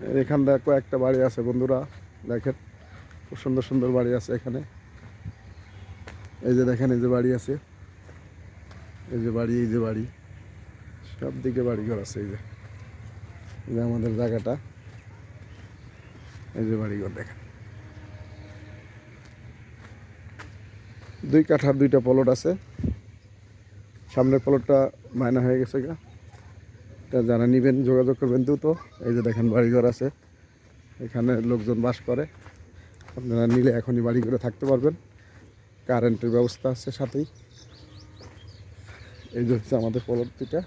এখান দিয়ে কয়েকটা বাড়ি আছে বন্ধুরা, দেখেন, খুব সুন্দর সুন্দর বাড়ি আছে এখানে। এই যে দেখেন, এই যে বাড়ি আছে। এই যে বাড়ি, এই যে বাড়ি। সব দিকে বাড়ি ঘর আছে, এই যে। এই যে আমাদের জায়গাটা। এই যে বাড়ি ঘর দেখেন। দুই কাঠার দুইটা প্লট আছে। সামনের প্লটটা মায়না হয়ে গেছে গা। এটা যারা নিবেন, যোগাযোগ করবেন দ্রুত। এই যে দেখেন, বাড়িঘর আছে। এখানে লোকজন বাস করে। আপনারা নিলে এখনই বাড়ি করে থাকতে পারবেন। কারেন্টের ব্যবস্থা আছে সাথেই। এই যে হচ্ছে আমাদের প্লট দুটা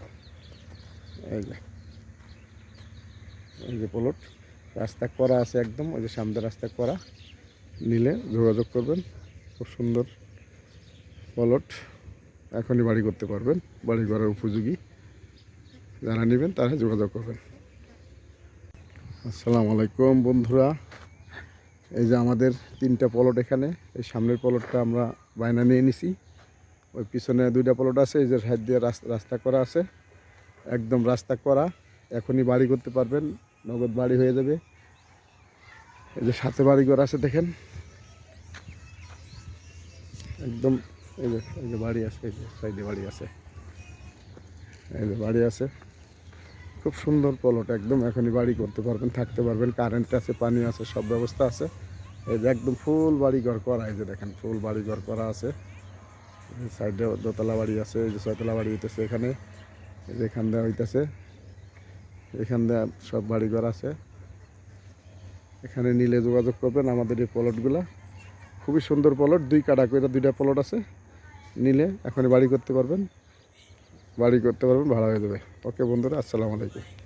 এই যে। এই যে প্লট। রাস্তা করা আছে একদম। ওই যে সামনে রাস্তা করা। নিলে যোগাযোগ করবেন। খুব সুন্দর প্লট। এখনই বাড়ি করতে পারবেন। বাড়ি করার উপযোগী। যারা নেবেন তারা যোগাযোগ করবেন। আসসালামু আলাইকুম বন্ধুরা। এই যে আমাদের তিনটা পলট এখানে, এই সামনের পলটটা আমরা বায়না নিয়ে নিছি। ওই পিছনে দুইটা পলট আছে, এই যে সাইড দিয়ে রাস্তা করা আছে। একদম রাস্তা করা, এখনই বাড়ি করতে পারবেন, নগদ বাড়ি হয়ে যাবে। এই যে সাথে বাড়ি করা আছে, দেখেন। একদম এই যে এই যে বাড়ি আছে, এই যে সাইডে বাড়ি আছে। এই যে বাড়ি আছে। খুব সুন্দর প্লট, একদম এখনই বাড়ি করতে পারবেন, থাকতে পারবেন কারেন্ট আছে, পানি আছে, সব ব্যবস্থা আছে। এই যে একদম ফুল বাড়ি ঘর করা, এই যে দেখেন ফুল বাড়ি ঘর করা আছে। সাইডে দোতলা বাড়ি আছে, এই যে ছয়তলা বাড়ি হইতেছে এখানে, এই যে এখান দেওয়া হইতেছে। এখান দেওয়া সব বাড়ি ঘর আছে। এখানে নিলে যোগাযোগ করবেন আমাদের এই প্লটগুলা। খুবই সুন্দর প্লট, দুই কাটা করে দুইটা প্লট আছে। নিলে এখনই বাড়ি করতে পারবেন। বাড়ি করতে পারবেন ভাড়া হয়ে যাবে। ওকে বন্ধুরা আসসালামু আলাইকুম।